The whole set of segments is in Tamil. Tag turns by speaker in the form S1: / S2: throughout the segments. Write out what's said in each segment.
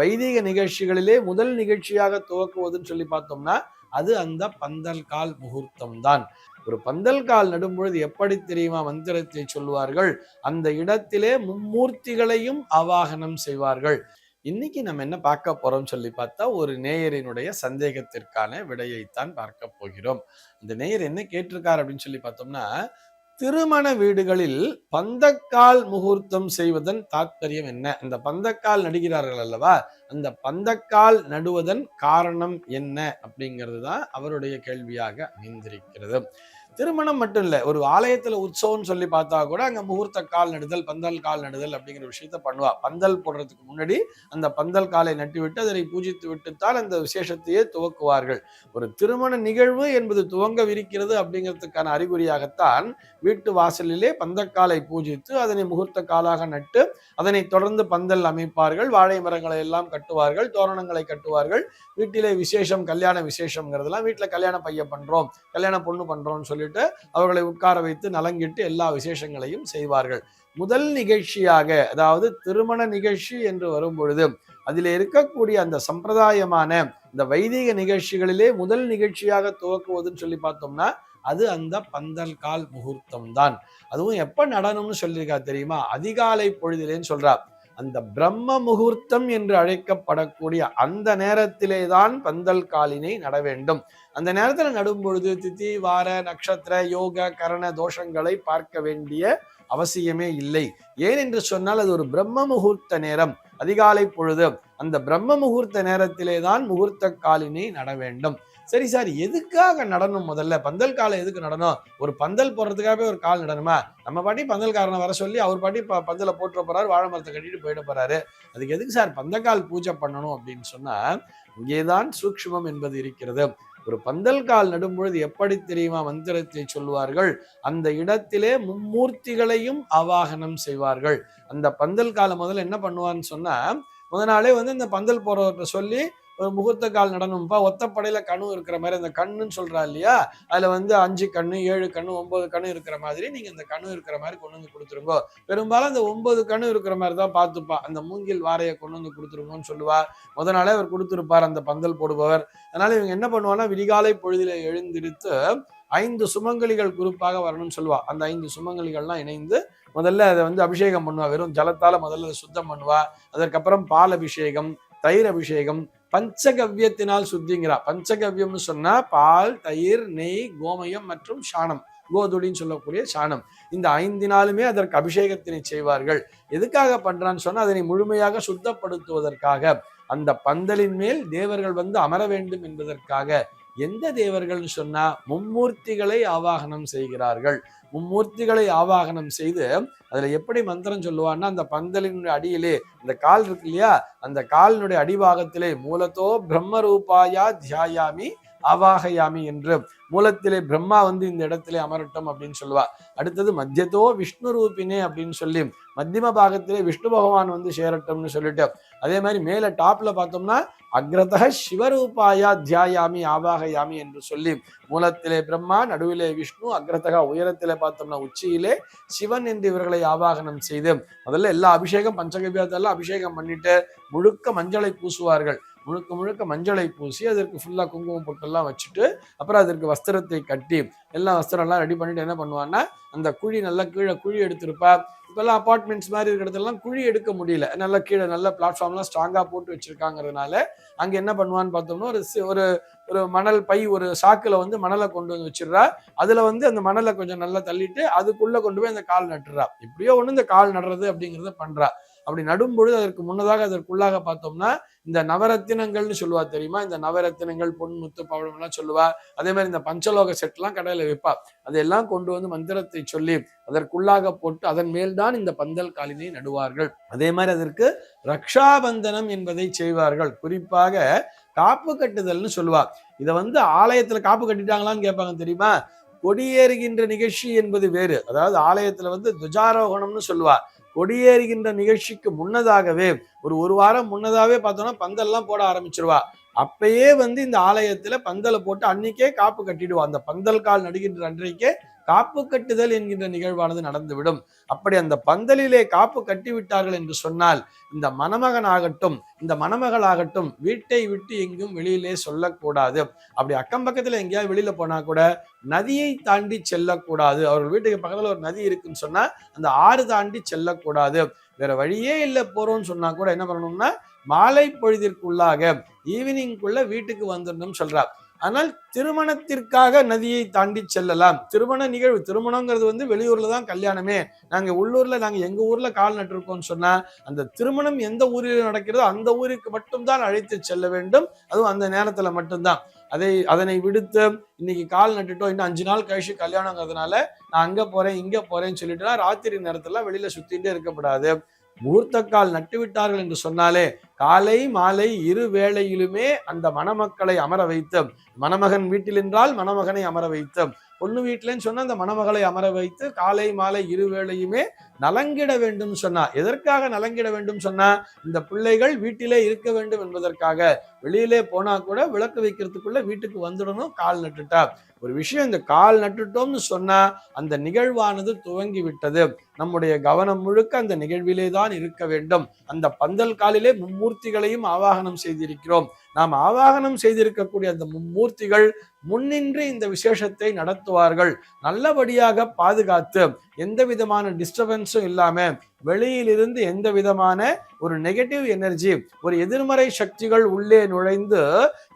S1: வைதிக நிகழ்ச்சிகளிலே முதல் நிகழ்ச்சியாக துவக்குவதுன்னு சொல்லி பார்த்தோம்னா அது அந்த பந்தல் கால் முகூர்த்தம் தான் ஒரு பந்தல் கால் நடும்பொழுது எப்படி தெரியுமா? மந்திரத்தை சொல்லுவார்கள் அந்த இடத்திலே மும்மூர்த்திகளையும் ஆவாகனம் செய்வார்கள். இன்னைக்கு நம்ம என்ன பார்க்க போறோம் சொல்லி பார்த்தா ஒரு நேயரினுடைய சந்தேகத்திற்கான விடையைத்தான் பார்க்க போகிறோம். இந்த நேயர் என்ன கேட்டிருக்கார் அப்படின்னு சொல்லி பார்த்தோம்னா திருமண வீடுகளில் பந்தக்கால் முகூர்த்தம் செய்வதன் தாத்பரியம் என்ன? இந்த பந்தக்கால் நடுகிறார்கள் அல்லவா? அந்த பந்தக்கால் நடுவதன் காரணம் என்ன? அப்படிங்கிறது தான் அவருடைய கேள்வியாக அமைந்திருக்கிறது. திருமணம் மட்டும் இல்ல ஒரு ஆலயத்துல உற்சவம்னு சொல்லி பார்த்தா கூட அங்க முகூர்த்த கால் நடுதல் பந்தல் கால் நடுதல் அப்படிங்கிற விஷயத்த பண்ணுவா. பந்தல் போடுறதுக்கு முன்னாடி அந்த பந்தல் காலை நட்டு விட்டு அதனை பூஜித்து விட்டுத்தான் அந்த விசேஷத்தையே துவக்குவார்கள். ஒரு திருமண நிகழ்வு என்பது துவங்கவிருக்கிறது அப்படிங்கிறதுக்கான அறிகுறியாகத்தான் வீட்டு வாசலிலே பந்தக்காலை பூஜித்து அதனை முகூர்த்த காலாக நட்டு அதனை தொடர்ந்து பந்தல் அமைப்பார்கள். வாழை மரங்களை எல்லாம் கட்டுவார்கள் தோரணங்களை கட்டுவார்கள். வீட்டிலே விசேஷம் கல்யாண விசேஷம்ங்கிறதெல்லாம் வீட்டில் கல்யாண பையன் பண்றோம் கல்யாண பொண்ணு பண்றோம்னு சொல்லிட்டு அவர்களை உட்கார வைத்து நலங்கிட்டு எல்லா விசேஷங்களையும் செய்வார்கள். முதல் நிகழ்ச்சியாக அதாவது திருமண நிகழ்ச்சி என்று வரும் பொழுது அதில் இருக்கக்கூடிய அந்த சம்பிரதாயமான இந்த வைதிக நிகழ்ச்சிகளிலே முதல் நிகழ்ச்சியாக துவக்குவதுன்னு சொல்லி பார்த்தோம்னா அது அந்த பந்தல் கால் முகூர்த்தம் தான் அதுவும் எப்ப நடனம்னு சொல்லியிருக்கா தெரியுமா? அதிகாலை பொழுதிலேன்னு சொல்றா. அந்த பிரம்ம முகூர்த்தம் என்று அழைக்கப்படக்கூடிய அந்த நேரத்திலே தான் பந்தல் காலினை நட வேண்டும். அந்த நேரத்தில் நடும் பொழுது திதி வார நட்சத்திர யோக கரண தோஷங்களை பார்க்க வேண்டிய அவசியமே இல்லை. ஏன் என்று சொன்னால் அது ஒரு பிரம்ம முகூர்த்த நேரம். அதிகாலை பொழுது அந்த பிரம்ம முகூர்த்த நேரத்திலே தான் முகூர்த்த காலினை நட வேண்டும். சரி சார் எதுக்காக நடனம் முதல்ல? பந்தல் காலை எதுக்கு நடனம்? ஒரு பந்தல் போடுறதுக்காகவே ஒரு கால் நடனமா? நம்ம பாட்டி பந்தல்காரனை வர சொல்லி அவர் பாட்டி ப- பந்தலை போட்டு போறாரு வாழை மரத்தை கட்டிட்டு போயிட போறாரு. அதுக்கு எதுக்கு சார் பந்தக்கால் பூஜை பண்ணணும் அப்படின்னு சொன்னா இங்கேதான் சூக்ஷ்மம் என்பது இருக்கிறது. ஒரு பந்தல் கால் நடும்பொழுது எப்படி தெரியுமா மந்திரத்தை சொல்லுவார்கள்? அந்த இடத்திலே மும்மூர்த்திகளையும் ஆவாகனம் செய்வார்கள். அந்த பந்தல் காலை முதல்ல என்ன பண்ணுவான்னு சொன்னா முத நாளே வந்து இந்த பந்தல் போறவர்கிட்ட சொல்லி ஒரு முகூர்த்த கால் நடனம்ப்பா ஒத்தப்படையில கணு இருக்கிற மாதிரி அந்த கண்ணுன்னு சொல்றா இல்லையா? அதுல வந்து அஞ்சு கண்ணு ஏழு கண்ணு ஒன்பது கண்ணு இருக்கிற மாதிரி நீங்க இந்த கண்ணு இருக்கிற மாதிரி கொண்டு வந்து கொடுத்துருங்கோ. பெரும்பாலும் அந்த ஒன்பது கண்ணு இருக்கிற மாதிரி தான் பார்த்துப்பா. அந்த மூங்கில் வாரையை கொண்டு வந்து கொடுத்துருங்கன்னு சொல்லுவா. முத நாளே அவர் கொடுத்துருப்பார் அந்த பந்தல் போடுபவர். அதனால இவங்க என்ன பண்ணுவாங்கன்னா விடிகாலை பொழுதில எழுந்திருத்து ஐந்து சுமங்கலிகள் குரூப்பாக வரணும்னு சொல்லுவா. அந்த ஐந்து சுமங்கலிகள்லாம் இணைந்து முதல்ல அதை வந்து அபிஷேகம் பண்ணுவா. வெறும் ஜலத்தால முதல்ல அதை சுத்தம் பண்ணுவா. அதற்கப்புறம் பால் அபிஷேகம் தயிர் அபிஷேகம் பஞ்சகவ்யத்தினால் சுத்திங்கிறா. பஞ்சகவ்யம்னு சொன்னா பால் தயிர் நெய் கோமயம் மற்றும் சாணம். கோதுளின்னு சொல்லக்கூடிய சாணம். இந்த ஐந்தினாலுமே அதற்கு அபிஷேகத்தினை செய்வார்கள். எதுக்காக பண்றான்னு சொன்னா அதனை முழுமையாக சுத்தப்படுத்துவதற்காக. அந்த பந்தலின் மேல் தேவர்கள் வந்து அமர வேண்டும் என்பதற்காக. எந்த தேவர்கள்னு சொன்னா மும்மூர்த்திகளை ஆவாகனம் செய்கிறார்கள். மும்மூர்த்திகளை ஆவாகனம் செய்து அதுல எப்படி மந்திரம் சொல்லுவான்னா அந்த பந்தலினுடைய அடியிலே அந்த கால் இருக்கு இல்லையா? அந்த காலினுடைய அடிபாகத்திலே மூலத்தோ பிரம்ம ரூபாயா தியாயாமி ஆவாகயாமி என்று மூலத்திலே பிரம்மா வந்து இந்த இடத்திலே அமரட்டும் அப்படின்னு சொல்லுவா. அடுத்தது மத்தியத்தோ விஷ்ணு ரூபினே அப்படின்னு சொல்லி மத்தியம பாகத்திலே விஷ்ணு பகவான் வந்து சேரட்டும்னு சொல்லிட்டு. அதே மாதிரி மேல டாப்ல பார்த்தோம்னா அக்ரதக சிவரூபாயா தியாயாமி ஆவாகயாமி என்று சொல்லி மூலத்திலே பிரம்மா நடுவிலே விஷ்ணு அக்ரதக உயரத்திலே பார்த்தோம்னா உச்சியிலே சிவன் என்று இவர்களை ஆவாகனம் செய்து. முதல்ல எல்லா அபிஷேகம் பஞ்சகவியத்தெல்லாம் அபிஷேகம் பண்ணிட்டு முழுக்க மஞ்சளை பூசுவார்கள். முழுக்க முழுக்க மஞ்சளை பூசி அதற்கு ஃபுல்லாக குங்குமம் பொட்டெல்லாம் வச்சுட்டு அப்புறம் அதற்கு வஸ்திரத்தை கட்டி எல்லா வஸ்திரம்லாம் ரெடி பண்ணிட்டு என்ன பண்ணுவான்னா அந்த குழி நல்லா கீழே குழி எடுத்திருப்பா. இப்போல்லாம் அப்பார்ட்மெண்ட்ஸ் மாதிரி இருக்கிற இடத்துலலாம் குழி எடுக்க முடியல. நல்லா கீழே நல்ல பிளாட்ஃபார்ம்லாம் ஸ்ட்ராங்காக போட்டு வச்சுருக்காங்கிறதுனால அங்கே என்ன பண்ணுவான்னு பார்த்தோம்னா ஒரு ஒரு ஒரு மணல் பை ஒரு சாக்கில் வந்து மணலை கொண்டு வந்து வச்சிடுறா. அதில் வந்து அந்த மணலை கொஞ்சம் நல்லா தள்ளிட்டு அதுக்குள்ளே கொண்டு போய் அந்த கால் நட்டுறா. இப்படியோ ஒன்று இந்த கால் நடுறது அப்படிங்கிறத பண்ணுறா அப்படி நடும்பொழுது அதற்கு முன்னதாக அதற்குள்ளாக பார்த்தோம்னா இந்த நவரத்தினங்கள்னு சொல்லுவா தெரியுமா? இந்த நவரத்தினங்கள் பொன் முத்து பவளம் எல்லாம் சொல்லுவா. அதே மாதிரி இந்த பஞ்சலோக செட்லாம் கடையில வைப்பா அதையெல்லாம் கொண்டு வந்து மந்திரத்தை சொல்லி அதற்குள்ளாக போட்டு அதன் மேல்தான் இந்த பந்தல் காலினை நடுவார்கள். அதே மாதிரி அதற்கு ரக்ஷாபந்தனம் என்பதை செய்வார்கள். குறிப்பாக காப்பு கட்டுதல்னு சொல்லுவா. இதை வந்து ஆலயத்துல காப்பு கட்டிட்டாங்களான்னு கேட்பாங்க தெரியுமா? கொடியேறுகின்ற நிகழ்ச்சி என்பது வேறு. அதாவது ஆலயத்துல வந்து துஜாரோகணம்னு சொல்லுவா. கொடியேறுகின்ற நிகழ்ச்சிக்கு முன்னதாகவே ஒரு ஒரு வாரம் முன்னதாகவே பார்த்தோம்னா பந்தல்லாம் போட ஆரம்பிச்சிருவா. அப்பயே வந்து இந்த ஆலயத்துல பந்தலை போட்டு அன்னைக்கே காப்பு கட்டிடுவா. அந்த பந்தல் கால் நடுகின்ற அன்றைக்கே காப்பு கட்டுதல் என்கின்ற நிகழ்வானது நடந்துவிடும். அப்படி அந்த பந்தலிலே காப்பு கட்டிவிட்டார்கள் என்று சொன்னால் இந்த மணமகனாகட்டும் இந்த மணமகளாகட்டும் வீட்டை விட்டு எங்கும் வெளியிலே சொல்லக்கூடாது. அப்படி அக்கம் பக்கத்துல எங்கேயாவது வெளியில போனா கூட நதியை தாண்டி செல்லக்கூடாது. அவர்கள் வீட்டுக்கு பக்கத்துல ஒரு நதி இருக்குன்னு சொன்னா அந்த ஆறு தாண்டி செல்லக்கூடாது. வேற வழியே இல்லை போறோம்னு சொன்னா கூட என்ன பண்ணணும்னா மாலை பொழுதிற்குள்ளாக ஈவினிங்குள்ள வீட்டுக்கு வந்துடணும்னு சொல்றார். ஆனால் திருமணத்திற்காக நதியை தாண்டி செல்லலாம். திருமண நிகழ்வு திருமணங்கிறது வந்து வெளியூர்ல தான் கல்யாணமே. நாங்க உள்ளூர்ல நாங்க எங்க ஊர்ல கால் நட்டிருக்கோம்னு சொன்னா அந்த திருமணம் எந்த ஊரில் நடக்கிறதோ அந்த ஊருக்கு மட்டும்தான் அழைத்து செல்ல வேண்டும். அதுவும் அந்த நேரத்துல மட்டும்தான். அதை அதனை விடுத்து இன்னைக்கு கால் நட்டுட்டோம் இன்னும் அஞ்சு நாள் கழிச்சு கல்யாணங்கிறதுனால நான் அங்க போறேன் இங்க போறேன்னு சொல்லிட்டுனா ராத்திரி நேரத்துல வெளியில சுத்திட்டே இருக்கக்கூடாது முகூர்த்தக்கால் நட்டு விட்டார்கள் என்று சொன்னாலே காலை மாலை இரு வேளையிலுமே அந்த மணமக்களை அமர வைத்து மணமகன் வீட்டில் என்றால் மணமகனை அமர வைத்து பொண்ணு வீட்டிலன்னு சொன்னால் அந்த மணமகளை அமர வைத்து காலை மாலை இரு வேளையுமே நலங்கிட வேண்டும் சொன்னா. எதற்காக நலங்கிட வேண்டும் சொன்னா? இந்த பிள்ளைகள் வீட்டிலே இருக்க வேண்டும் என்பதற்காக. வெளியிலே போனா கூட விளக்கு வைக்கிறதுக்குள்ள வீட்டுக்கு வந்துடணும் கால் நட்டுட்டா. ஒரு விஷயம் இந்த கால் நட்டுட்டோம்னு சொன்னா அந்த நிகழ்வானது துவங்கி விட்டது நம்முடைய கவனம் முழுக்க அந்த நிகழ்விலே தான் இருக்க வேண்டும். அந்த பந்தல் காலிலே மூர்த்திகளையும் ஆவாகனம் செய்திருக்கிறோம். நாம் ஆவாகனம் செய்திருக்கக்கூடிய அந்த மும்மூர்த்திகள் முன்னின்று இந்த விசேஷத்தை நடத்துவார்கள். நல்லபடியாக பாதுகாத்து எந்த விதமான டிஸ்டர்பன்ஸும் இல்லாம வெளியிலிருந்து எந்த விதமான ஒரு நெகட்டிவ் எனர்ஜி ஒரு எதிர்மறை சக்திகள் உள்ளே நுழைந்து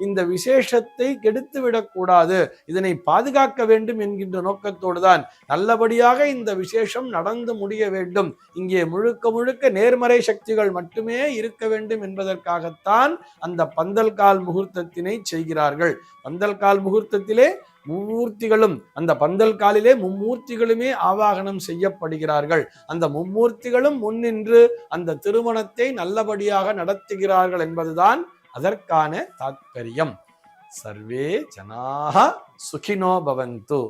S1: இந்த விசேஷத்தை கெடுத்து விடக்கூடாது இதனை பாதுகாக்க வேண்டும் என்கின்ற நோக்கத்தோடு தான் நல்லபடியாக இந்த விசேஷம் நடந்து முடிய வேண்டும். இங்கே முழுக்க முழுக்க நேர்மறை சக்திகள் மட்டுமே இருக்க வேண்டும் என்பதற்காகத்தான் அந்த பந்தல் கால் முகூர்த்தத்தினை செய்கிறார்கள். பந்தல் கால் முகூர்த்தத்திலே மும்மூர்த்திகளும் அந்த பந்தல் காலிலே மும்மூர்த்திகளுமே ஆவாகனம் செய்யப்படுகிறார்கள். அந்த மும்மூர்த்திகளும் முன்னின்று அந்த திருமணத்தை நல்லபடியாக நடத்துகிறார்கள் என்பதுதான் அதற்கான தாத்பரியம். சர்வே ஜனாக சுகினோ பவந்து.